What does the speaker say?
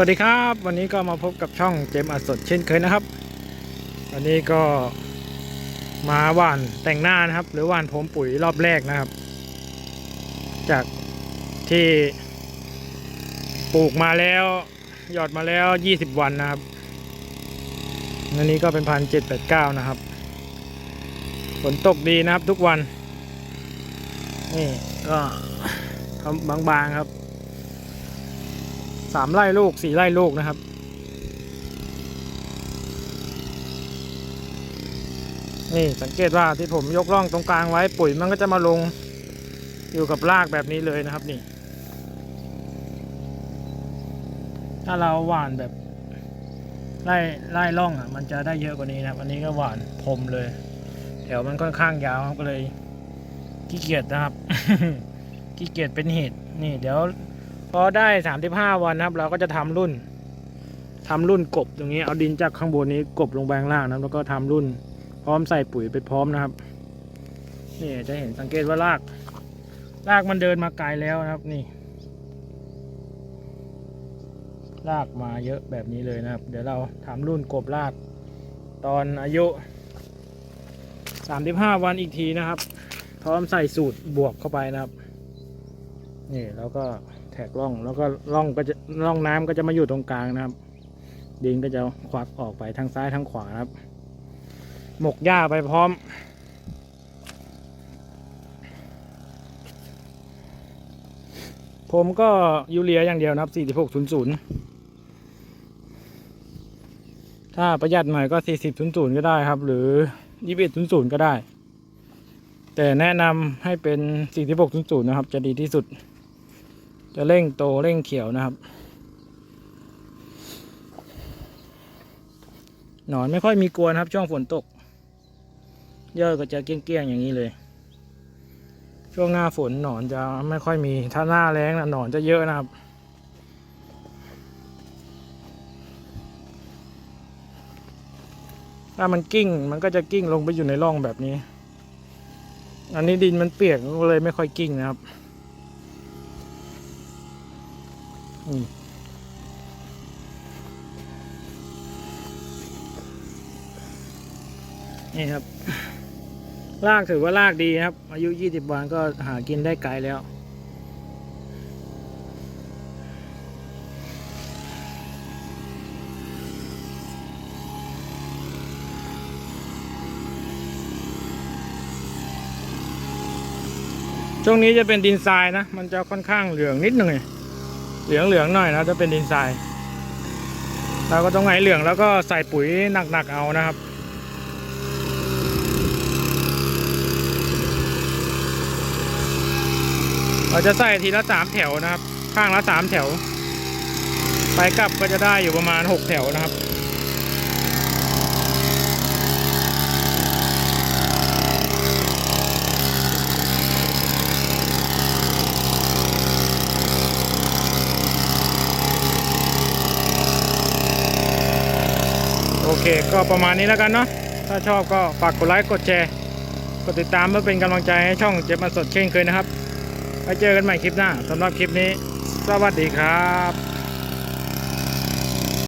วัสดีครับ วันนี้ก็มาพบกับช่องเจมส์อัดสดเช่นเคยนะครับ วันนี้ก็มาหว่านแต่งหน้านะครับ หรือหว่านผมปุ๋ยรอบแรกนะครับ จากที่ปลูกมาแล้วหยอดมาแล้ว 20 วันนะครับอันนี้ก็เป็นพันเจ็ดแปดเก้านะครับฝนตกดีนะครับทุกวัน นี่ก็บางๆครับามไร่ลูกสี่ไร่ลูกนะครับ นี่สังเกตว่าที่ผมยกร่องตรงกลางไว้ปุ๋ยมันก็จะมาลงอยู่กับรากแบบนี้เลยนะครับนี่ ถ้าเราหว่านแบบไล่ไล่ร่องอะ มันจะได้เยอะกว่านี้นะครับอันนี้ก็หว่านพรมเลยแถวมันค่อนข้างยาวก็เลยขี้เกียจนะครับขี้เกียจเป็นเหตุนี่ เดี๋ยว พอได้35วันนะครับ เราก็จะทำรุ่นทำรุ่นกบตรงนี้เอาดินจากข้างบนนี้กบลงไปข้างล่างนะครับ แล้วก็ทำรุ่น พร้อมใส่ปุ๋ยไปพร้อมนะครับนี่จะเห็นสังเกตว่ารากรากมันเดินมาไกลแล้วนะครับนี่รากมาเยอะแบบนี้เลยนะครับ เดี๋ยวเราทำรุ่นกบราก ตอนอายุ 35 วันอีกทีนะครับ พร้อมใส่สูตรบวกเข้าไปนะครับ นี่แล้วก็ ทกร่อง แล้วก็ร่องก็จะร่องน้ำก็จะมาอยู่ตรงกลางนะครับ ดินก็จะควักออกไปทางซ้ายทางขวาครับ หมกหญ้าไปพร้อม ผมก็ยูเรียอย่างเดียวนะครับ4600 ถ้าประหยัดหน่อยก็ 4000 ก็ได้ครับ หรือ 2100 ก็ได้แต่แนะนำให้เป็น 4600 นะครับ จะดีที่สุด จะเร่งโตเร่งเขียวนะครับ หนอนไม่ค่อยมีกวนครับ ช่วงฝนตกยอดก็จะเกลี้ยงๆอย่างนี้เลย ช่วงหน้าฝนหนอนจะไม่ค่อยมี ถ้าหน้าแล้งนะหนอนจะเยอะนะครับ ถ้ามันกิ้งมันก็จะกิ้งลงไปอยู่ในร่องแบบนี้ อันนี้ดินมันเปียกก็เลยไม่ค่อยกิ้งนะครับ อืม นี่ครับรากถือว่ารากดีครับ อายุ20วันก็หากินได้ไกลแล้วช่วงนี้จะเป็นดินทรายนะ มันจะค่อนข้างเหลืองนิดหนึ่ง เหลืองเหลืองๆหน่อยนะจะเป็นดินทรายเราก็ต้องไห้เหลืองแล้วก็ใส่ปุ๋ยหนักๆเอานะครับเราจะใส่ทีละสามแถวนะครับ ข้างละสามแถว ไปกลับก็จะได้อยู่ประมาณหกแถวนะครับ โอเค ก็ประมาณนี้แล้วกันเนาะถ้าชอบก็ฝากกดไลค์กดแชร์ กดติดตามเพื่อเป็นกำลังใจให้ช่องเจ็บมาสดเช่นเคยนะครับไว้เจอกันใหม่คลิปหน้าสำหรับคลิปนี้ สวัสดีครับ